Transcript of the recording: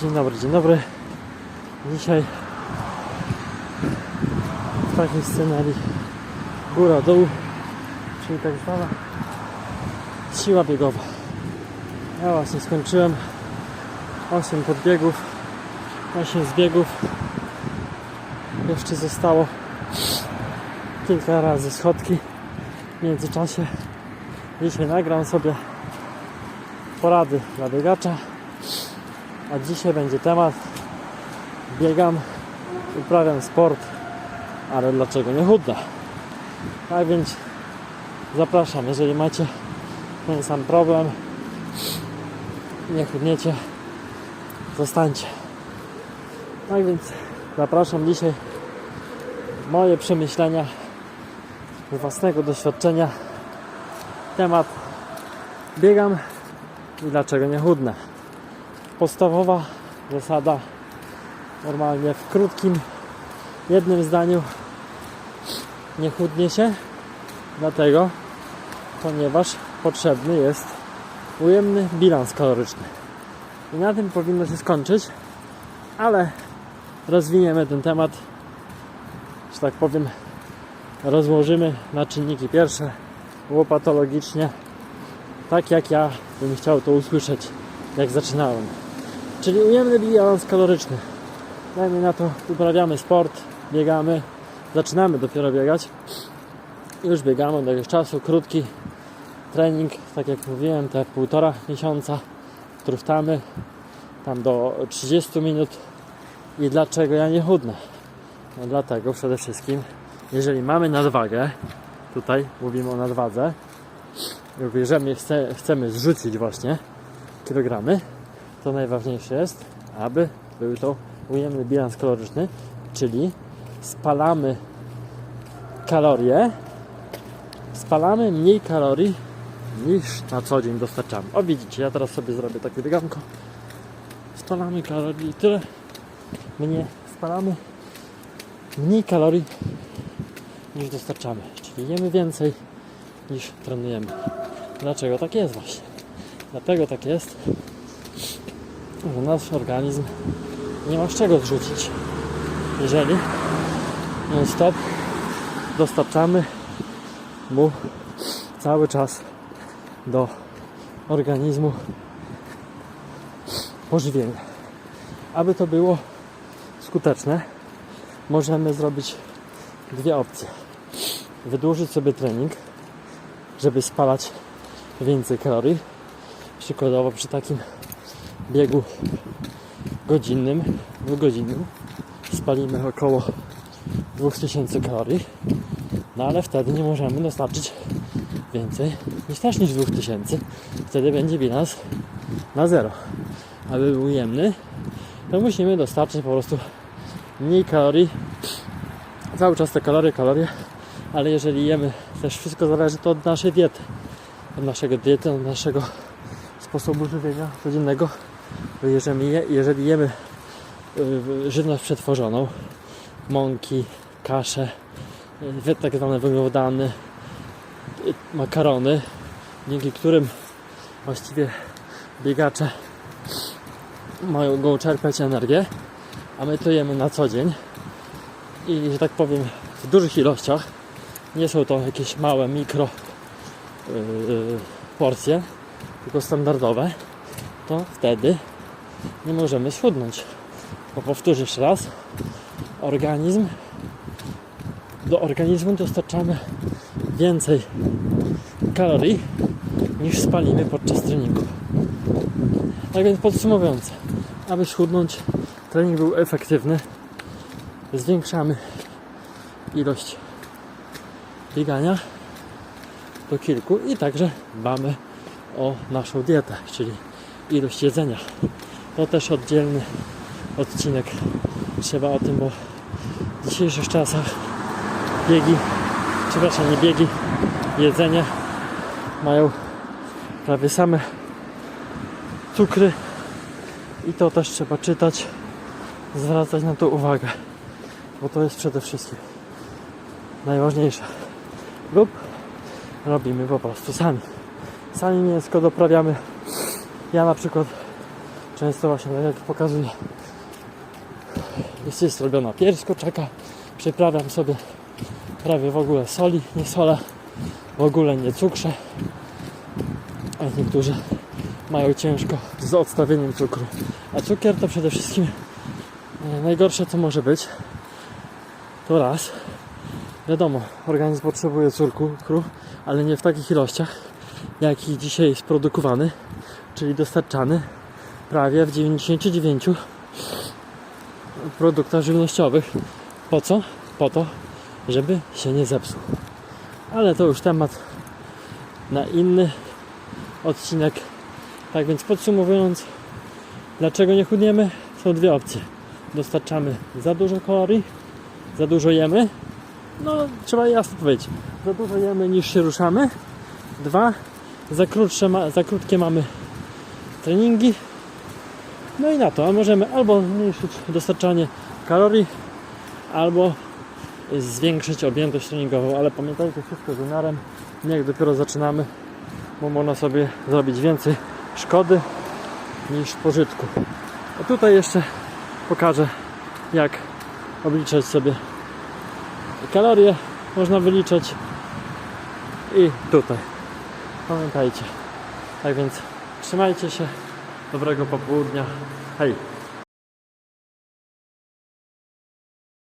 Dzień dobry, dzień dobry. Dzisiaj w takim scenarii góra-dół, czyli tak zwana siła biegowa. Ja właśnie skończyłem 8 podbiegów, 8 zbiegów. Jeszcze zostało kilka razy schodki w międzyczasie. Dzisiaj nagram sobie porady dla biegacza. A dzisiaj będzie temat biegam, uprawiam sport, ale dlaczego nie chudnę? Tak więc zapraszam, jeżeli macie ten sam problem, nie chudniecie, zostańcie. Tak więc zapraszam dzisiaj moje przemyślenia z własnego doświadczenia. Temat biegam i dlaczego nie chudnę. Podstawowa zasada normalnie w krótkim jednym zdaniu nie chudnie się. Dlatego ponieważ potrzebny jest ujemny bilans kaloryczny. I na tym powinno się skończyć ale rozwiniemy ten temat że tak powiem rozłożymy na czynniki pierwsze łopatologicznie tak jak ja bym chciał to usłyszeć jak zaczynałem czyli ujemny bilans kaloryczny. Dajmy na to uprawiamy sport biegamy. Zaczynamy dopiero biegać. Już biegamy od jakiegoś czasu. Krótki trening tak jak mówiłem te półtora miesiąca. Truchtamy tam do 30 minut. I dlaczego ja nie chudnę? No dlatego przede wszystkim jeżeli mamy nadwagę tutaj mówimy o nadwadze jeżeli chce, chcemy zrzucić właśnie kilogramy to najważniejsze jest aby był to ujemny bilans kaloryczny czyli spalamy kalorie spalamy mniej kalorii niż na co dzień dostarczamy. O widzicie, ja teraz sobie zrobię takie bieganko. Spalamy kalorii tyle. Mnie spalamy mniej kalorii niż dostarczamy czyli jemy więcej niż trenujemy. Dlaczego tak jest właśnie? Dlatego tak jest że nasz organizm nie ma z czego zrzucić jeżeli non stop dostarczamy mu cały czas do organizmu pożywienia. Aby to było skuteczne, możemy zrobić dwie opcje. Wydłużyć sobie trening, żeby spalać więcej kalorii. Przykładowo przy takim biegu godzinnym, dwugodzinnym spalimy około 2000 kalorii. No ale wtedy nie możemy dostarczyć więcej niż też niż 2000. Wtedy będzie bilans na zero. Aby był ujemny, to musimy dostarczyć po prostu mniej kalorii. Cały czas te kalorie, kalorie, ale jeżeli jemy, też wszystko zależy to od naszej diety. Od naszego diety, od naszego sposobu żywienia codziennego. Jeżeli, je, jeżeli jemy y, żywność przetworzoną, mąki, kasze, y, tak zwane węglowodany, y, makarony, dzięki którym właściwie biegacze mają go czerpać energię, a my to jemy na co dzień i że tak powiem w dużych ilościach. Nie są to jakieś małe mikro yy, porcje, tylko standardowe, to wtedy nie możemy schudnąć. Bo powtórzę jeszcze raz, organizm do organizmu dostarczamy więcej kalorii niż spalimy podczas treningu. Tak więc podsumowując, aby schudnąć, trening był efektywny, zwiększamy ilość biegania do kilku i także dbamy o naszą dietę, czyli ilość jedzenia. To też oddzielny odcinek. Trzeba o tym, bo w dzisiejszych czasach biegi, przepraszam, nie biegi, jedzenie mają prawie same cukry i to też trzeba czytać, zwracać na to uwagę, bo to jest przede wszystkim najważniejsze. Lub robimy po prostu sami. Sami mięsko doprawiamy. Ja na przykład Często właśnie tak jak pokazuję jest, jest robiona pierś kurczaka. Przyprawiam sobie prawie w ogóle soli, nie solę, w ogóle nie cukrze. A niektórzy mają ciężko z odstawieniem cukru. A cukier to przede wszystkim e, najgorsze co może być. To raz. Wiadomo, organizm potrzebuje cukru, ale nie w takich ilościach, jaki dzisiaj jest produkowany, czyli dostarczany prawie w 99 produktach żywnościowych. Po co? Po to, żeby się nie zepsuł. Ale to już temat na inny odcinek. Tak więc podsumowując, dlaczego nie chudniemy? Są dwie opcje. Dostarczamy za dużo kalorii, za dużo jemy. No, trzeba jasno powiedzieć. Za dużo jemy niż się ruszamy. Dwa, za, krótsze za krótkie mamy treningi. No i na to, możemy albo zmniejszyć dostarczanie kalorii, albo zwiększyć objętość treningową, ale pamiętajcie wszystko z umiarem, jak dopiero zaczynamy, bo można sobie zrobić więcej szkody niż pożytku. A tutaj jeszcze pokażę jak obliczać sobie kalorie, można wyliczać i tutaj. Pamiętajcie. Tak więc trzymajcie się, dobrego popołudnia. Hej!